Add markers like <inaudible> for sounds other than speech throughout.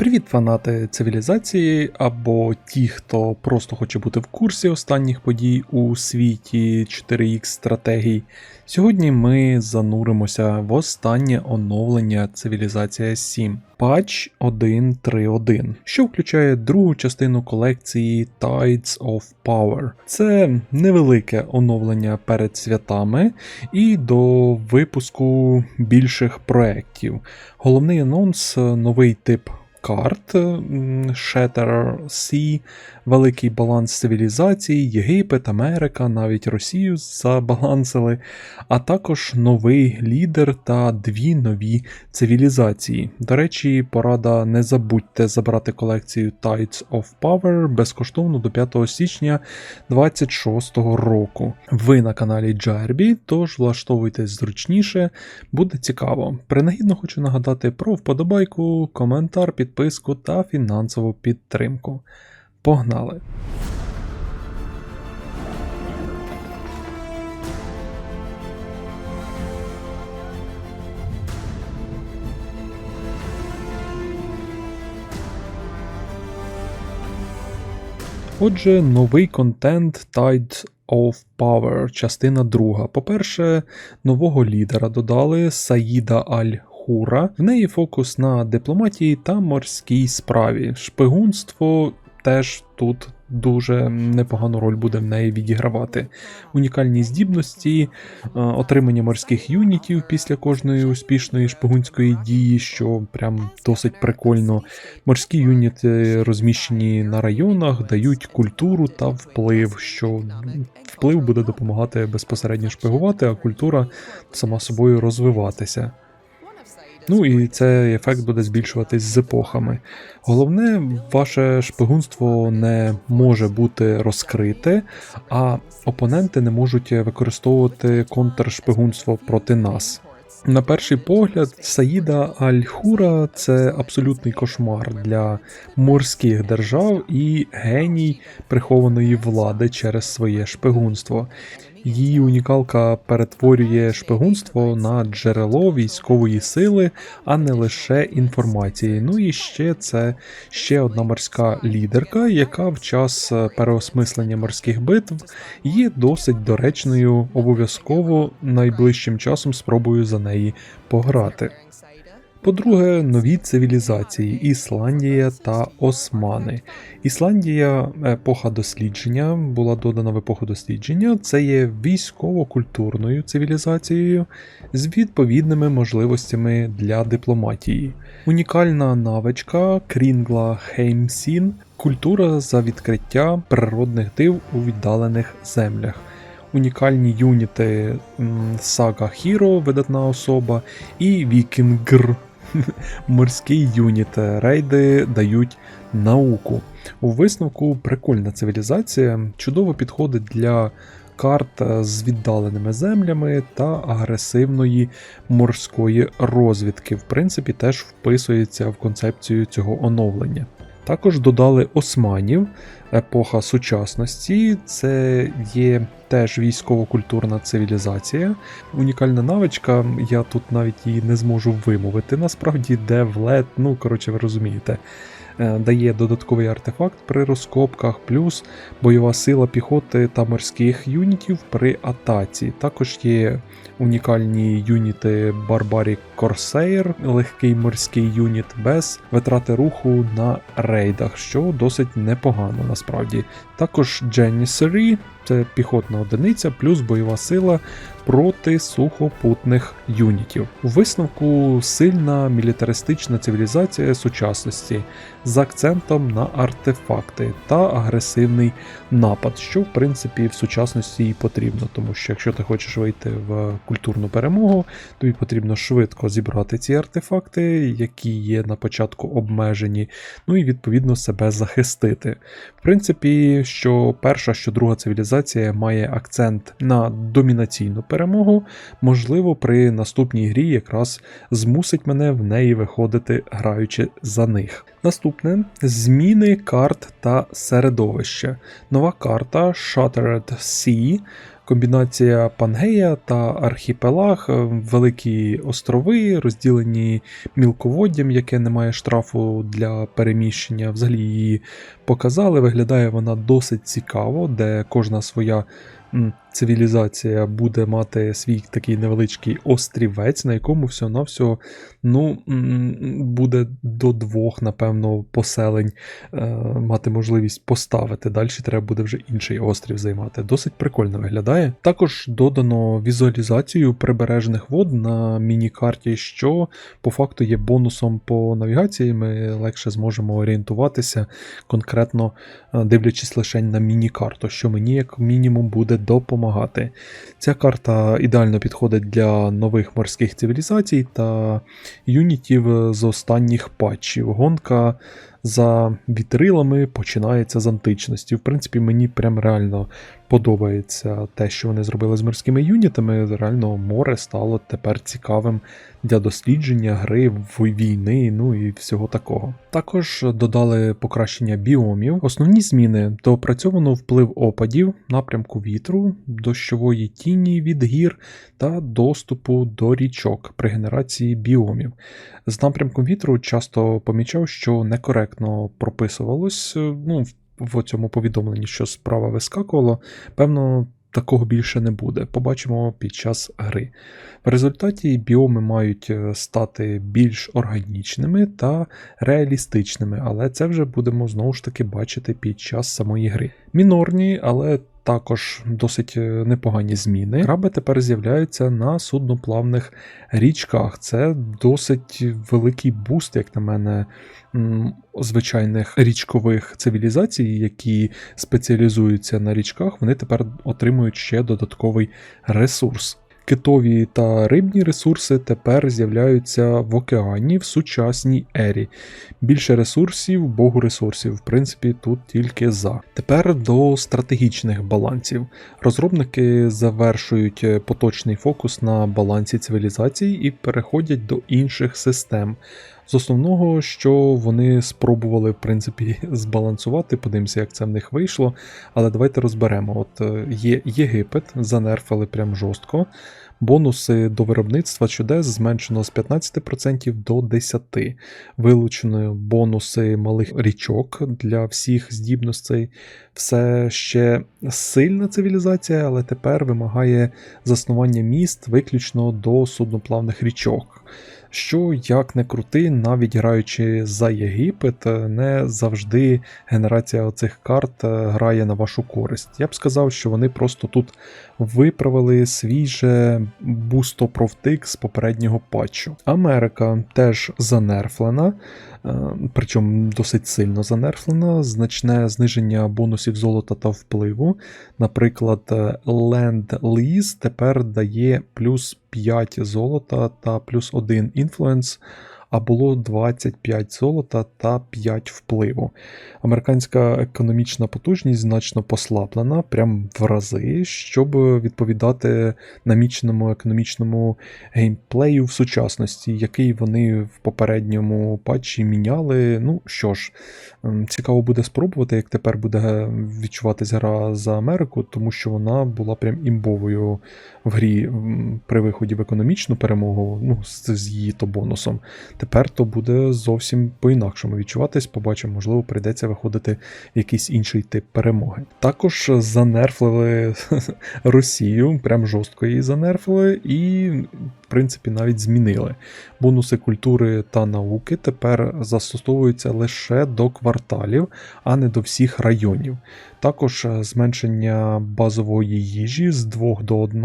Привіт, фанати цивілізації або ті, хто просто хоче бути в курсі останніх подій у світі 4X стратегій. Сьогодні ми зануримося в останнє оновлення цивілізація 7 патч 1.3.1, що включає другу частину колекції Tides of Power. Це невелике оновлення перед святами і до випуску більших проєктів. Головний анонс новий тип карт, м, Shatterer Sea, великий баланс цивілізацій, Єгипет, Америка, навіть Росію забалансили, а також новий лідер та дві нові цивілізації. До речі, порада не забудьте забрати колекцію Tides of Power безкоштовно до 5 січня 26 року. Ви на каналі Джербі, тож влаштовуйтесь зручніше, буде цікаво. Принагідно хочу нагадати про вподобайку, коментар, підписку та фінансову підтримку. Погнали! Отже, новий контент Tides of Power, частина друга. По-перше, нового лідера додали Саїда Аль-Хура. В неї фокус на дипломатії та морській справі. Шпигунство теж тут дуже непогану роль буде в неї відігравати. Унікальні здібності, е, отримання морських юнітів після кожної успішної шпигунської дії, що прям досить прикольно. Морські юніти розміщені на районах, дають культуру та вплив, що вплив буде допомагати безпосередньо шпигувати, а культура сама собою розвиватися. Ну і цей ефект буде збільшуватись з епохами. Головне, ваше шпигунство не може бути розкрите, а опоненти не можуть використовувати контршпигунство проти нас. На перший погляд, Саїда Аль-Хура це абсолютний кошмар для морських держав і геній прихованої влади через своє шпигунство. Її унікалка перетворює шпигунство на джерело військової сили, а не лише інформації. Ну і ще це ще одна морська лідерка, яка в час переосмислення морських битв є досить доречною. Обов'язково найближчим часом спробую за неї пограти. По-друге, нові цивілізації Ісландія та Османи. Ісландія, епоха дослідження, була додана в епоху дослідження. Це є військово-культурною цивілізацією з відповідними можливостями для дипломатії. Унікальна навичка Крінгла Хеймсін культура за відкриття природних див у віддалених землях. Унікальні юніти Сага Хіро, видатна особа, і Вікінгр <laughs> морський юніт. Рейди дають науку. У висновку прикольна цивілізація, чудово підходить для карт з віддаленими землями та агресивної морської розвідки. В принципі, теж вписується в концепцію цього оновлення. Також додали османів, епоха сучасності, це є теж військово-культурна цивілізація. Унікальна навичка, я тут навіть її не зможу вимовити. Насправді, де влет, ну коротше, ви розумієте. Дає додатковий артефакт при розкопках, плюс бойова сила піхоти та морських юнітів при атаці. Також є унікальні юніти Barbaric Corsair, легкий морський юніт без витрати руху на рейдах, що досить непогано насправді. Також Janissary, це піхотна одиниця, плюс бойова сила проти сухопутних юнітів. У висновку сильна мілітаристична цивілізація сучасності з акцентом на артефакти та агресивний напад, що в принципі в сучасності і потрібно, тому що якщо ти хочеш вийти в культурну перемогу, тобі потрібно швидко зібрати ці артефакти, які є на початку обмежені, ну і відповідно себе захистити. В принципі, що перша, що друга цивілізація має акцент на домінаційну перемогу, можливо, при наступній грі якраз змусить мене в неї виходити, граючи за них. Наступне зміни карт та середовища. Нова карта Shattered Sea. Комбінація Пангея та Архіпелаг, великі острови, розділені мілководдям, яке не має штрафу для переміщення. Взагалі її показали. Виглядає вона досить цікаво, де кожна своя цивілізація буде мати свій такий невеличкий острівець, на якому всього-навсього ну, буде до двох, напевно, поселень е, мати можливість поставити. Далі треба буде вже інший острів займати. Досить прикольно виглядає. Також додано візуалізацію прибережних вод на міні-карті, що по факту є бонусом по навігації. Ми легше зможемо орієнтуватися, конкретно е, дивлячись лише на міні-карту, що мені, як мінімум, буде допомагати. Ця карта ідеально підходить для нових морських цивілізацій та юнітів з останніх патчів. Гонка за вітрилами починається з античності. В принципі, мені прям реально подобається те, що вони зробили з морськими юнітами. Реально море стало тепер цікавим для дослідження, гри, війни, ну і всього такого. Також додали покращення біомів. Основні зміни доопрацьовано вплив опадів, напрямку вітру, дощової тіні від гір та доступу до річок при генерації біомів. З напрямком вітру часто помічав, що некоректно прописувалось е, ну, в- цьому повідомленні, що справа вискакувало. Певно, такого більше не буде. Побачимо під час гри. В результаті біоми мають е, стати більш органічними та реалістичними, але це вже будемо знову ж таки бачити під час самої гри. Мінорні, але також досить е, непогані зміни. Краби тепер з'являються на судноплавних річках. Це досить великий буст, як на мене, звичайних річкових цивілізацій, які спеціалізуються на річках, вони тепер отримують ще додатковий ресурс. Китові та рибні ресурси тепер з'являються в океані в сучасній ері. Більше ресурсів, богу ресурсів. В принципі, тут тільки за. Тепер до стратегічних балансів. Розробники завершують поточний фокус на балансі цивілізацій і переходять до інших систем. З основного, що вони спробували, в принципі, <laughs> збалансувати, подивимося, як це в них вийшло. Але давайте розберемо. От е, є Єгипет, занерфили прям жорстко. Бонуси до виробництва чудес зменшено з 15% до 10%. Вилучено бонуси малих річок для всіх здібностей. Все ще сильна цивілізація, але тепер вимагає заснування міст виключно до судноплавних річок. Що, як не крути, навіть граючи за Єгипет, не завжди генерація оцих карт е, грає на вашу користь. Я б сказав, що вони просто тут виправили свій же бустопровтик з попереднього патчу. Америка теж занерфлена, е, причому досить сильно занерфлена, значне зниження бонусів золота та впливу. Наприклад, е, Land Lease тепер дає плюс 5 золота та плюс 1 інфлюенс, а було 25 золота та 5 впливу. Американська економічна потужність значно послаблена, прям в рази, щоб відповідати наміченому економічному геймплею в сучасності, який вони в попередньому патчі міняли. Ну що ж, цікаво буде спробувати, як тепер буде відчуватись гра за Америку, тому що вона була прям імбовою в грі при виході в економічну перемогу, ну, з, з її то бонусом. Тепер то буде зовсім по-інакшому відчуватись. Побачимо, можливо, прийдеться виходити в якийсь інший тип перемоги. Також занерфлили <laughs> Росію, прям жорстко її занерфили, і, принципі, навіть змінили. Бонуси культури та науки тепер застосовуються лише до кварталів, а не до всіх районів. Також е, зменшення базової їжі з 2 до 1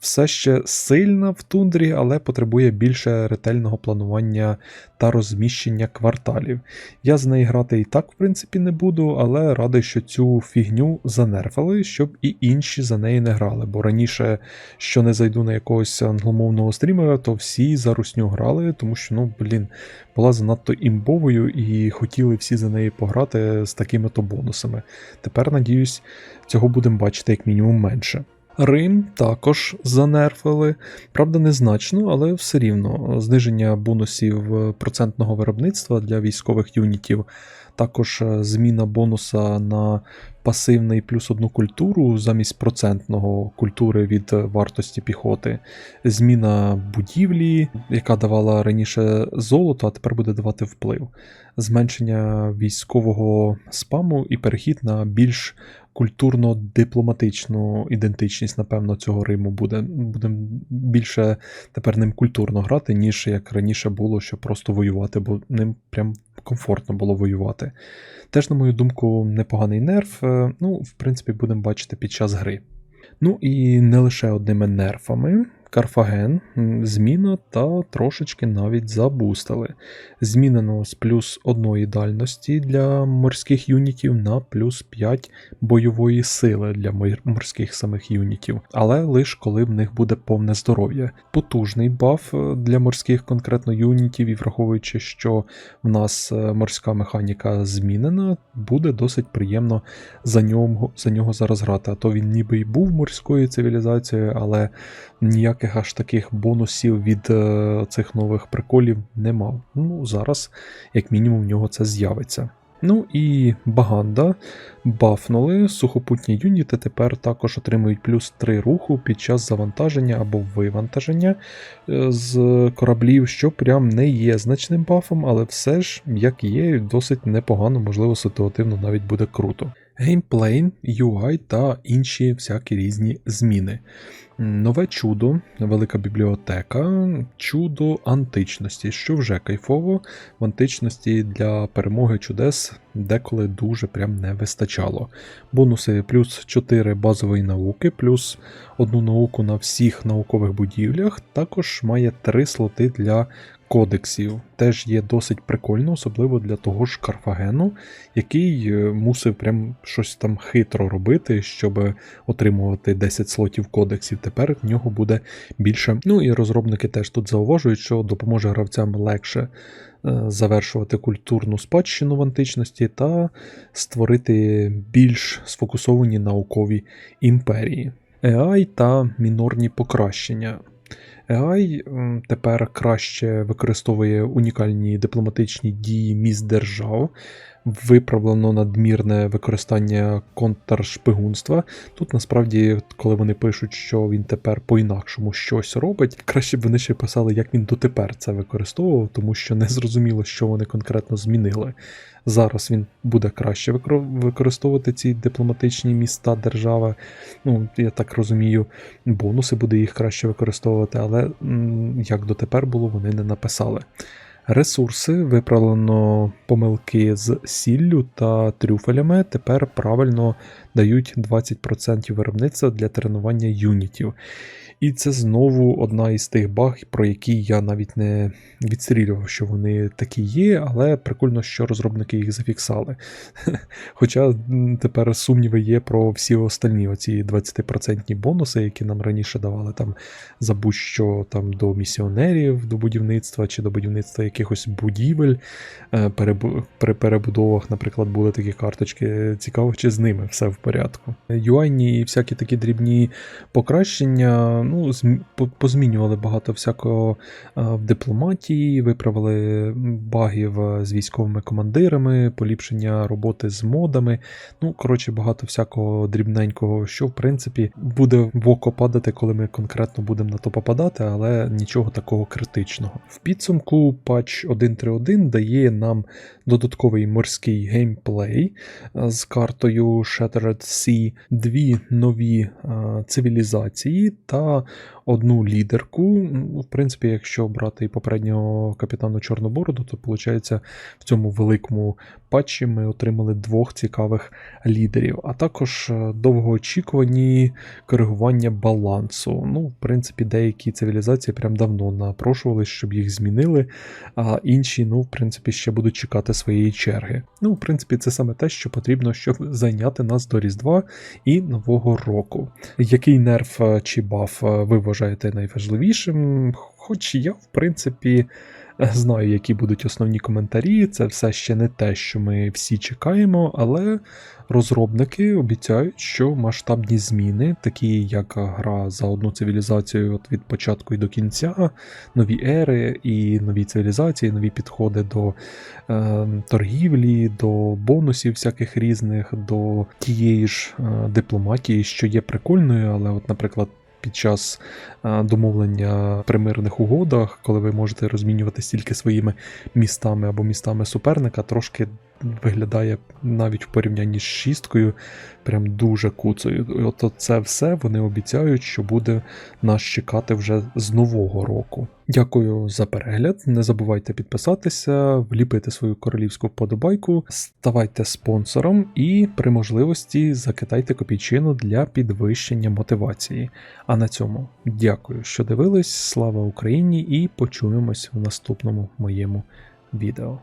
все ще сильна в тундрі, але потребує більше ретельного планування та розміщення кварталів. Я з неї грати і так, в принципі, не буду, але радий, що цю фігню занерфили, щоб і інші за неї не грали. Бо раніше, що не зайду на якогось англомовного стрімера, то всі за русню грали, тому що, ну, блін, була занадто імбовою і хотіли всі за неї пограти з такими то бонусами. Тепер, надіюсь, цього будемо бачити як мінімум менше. Рим також занерфили, правда, незначно, але все рівно. Зниження бонусів е, процентного виробництва для військових юнітів, також е, зміна бонуса на пасивний плюс одну культуру замість процентного культури від вартості піхоти, зміна будівлі, яка давала раніше золото, а тепер буде давати вплив, зменшення військового спаму і перехід на більш культурно-дипломатичну ідентичність, напевно, цього Риму буде. Будемо більше тепер ним культурно грати, ніж як раніше було, що просто воювати, бо ним прям комфортно було воювати. Теж, на мою думку, непоганий нерф. е, Ну, в принципі, будемо бачити під час гри. Ну і не лише одними нерфами. Карфаген, зміна та трошечки навіть забустили. Змінено з плюс одної дальності для морських юнітів на плюс 5 бойової сили для морських самих юнітів, але лише коли в них буде повне здоров'я. Потужний баф е, для морських конкретно юнітів, і враховуючи, що в нас е, морська механіка змінена, буде досить приємно за нього, за нього зараз грати. А то він ніби й був морською цивілізацією, але ніяких аж таких бонусів від е, цих нових приколів не мав. Ну, зараз, як мінімум, в нього це з'явиться. Ну і Баганда бафнули. Сухопутні юніти тепер також отримують плюс 3 руху під час завантаження або вивантаження е, з кораблів, що прям не є значним бафом, але все ж, як є, досить непогано, можливо, ситуативно навіть буде круто. Геймплей, UI та інші всякі різні зміни. Нове чудо, велика бібліотека, чудо античності, що вже кайфово. В античності для перемоги чудес деколи дуже прям не вистачало. Бонуси плюс 4 базової науки, плюс одну науку на всіх наукових будівлях. Також має 3 слоти для кодексів. Теж є досить прикольно, особливо для того ж Карфагену, який е, мусив прям щось там хитро робити, щоб отримувати 10 слотів кодексів. Тепер в нього буде більше. Ну і розробники теж тут зауважують, що допоможе гравцям легше е, завершувати культурну спадщину в античності та створити більш сфокусовані наукові імперії. AI та мінорні покращення. AI тепер краще використовує унікальні дипломатичні дії міст держав, виправлено надмірне використання контршпигунства. Тут насправді, коли вони пишуть, що він тепер по-інакшому щось робить, краще б вони ще писали, як він дотепер це використовував, тому що не зрозуміло, що вони конкретно змінили. Зараз він буде краще використовувати ці дипломатичні міста держави. Ну, я так розумію, бонуси буде їх краще використовувати, але як дотепер було, вони не написали. Ресурси виправлено помилки з сіллю та трюфелями. Тепер правильно дають 20% виробництва для тренування юнітів. І це знову одна із тих баг, про які я навіть не відстрілював, що вони такі є, але прикольно, що розробники їх зафіксали. <laughs> Хоча тепер сумніви є про всі остальні оці 20% бонуси, які нам раніше давали там за будь-що там до місіонерів, до будівництва чи до будівництва якихось будівель. Е, При перебудовах, наприклад, були такі карточки. Цікаво, чи з ними все в порядку. Юайні і всякі такі дрібні покращення, ну, зм- позмінювали багато всякого е, в дипломатії, виправили багів з військовими командирами, поліпшення роботи з модами. Ну, коротше, багато всякого дрібненького, що в принципі буде в око падати, коли ми конкретно будемо на то попадати, але нічого такого критичного. В підсумку патч 1.3.1 дає нам додатковий морський геймплей е, з картою Shattered Sea, дві нові е, цивілізації та Jahre одну лідерку. Ну, В принципі, якщо брати і попереднього капітану Чорнобороду, то виходить в цьому великому патчі ми отримали двох цікавих лідерів, а також е, довгоочікувані коригування балансу. Ну, в принципі, деякі цивілізації прям давно напрошували, щоб їх змінили, а інші, ну, в принципі, ще будуть чекати своєї черги. Ну, в принципі, це саме те, що потрібно, щоб зайняти нас до Різдва і Нового року. Який нерф е, чи баф ви найважливішим? Хоч я, в принципі, Знаю, які будуть основні коментарі. Це все ще не те, що ми всі чекаємо, але розробники обіцяють, що масштабні зміни, такі як гра за одну цивілізацію от від початку і до кінця, нові ери і нові цивілізації, нові підходи до е, торгівлі, до бонусів всяких різних, до тієї ж е, дипломатії, що є прикольною, але, от, наприклад. Під час е, домовлення при мирних угодах, коли ви можете розмінюватися тільки своїми містами або містами суперника, трошки виглядає навіть в порівнянні з шісткою, прям дуже куцою. І От це все вони обіцяють, що буде нас чекати вже з нового року. Дякую за перегляд. Не забувайте підписатися, вліпити свою королівську вподобайку, ставайте спонсором і при можливості закидайте копійчину для підвищення мотивації. А на цьому дякую, що дивились. Слава Україні! І почуємось в наступному моєму відео.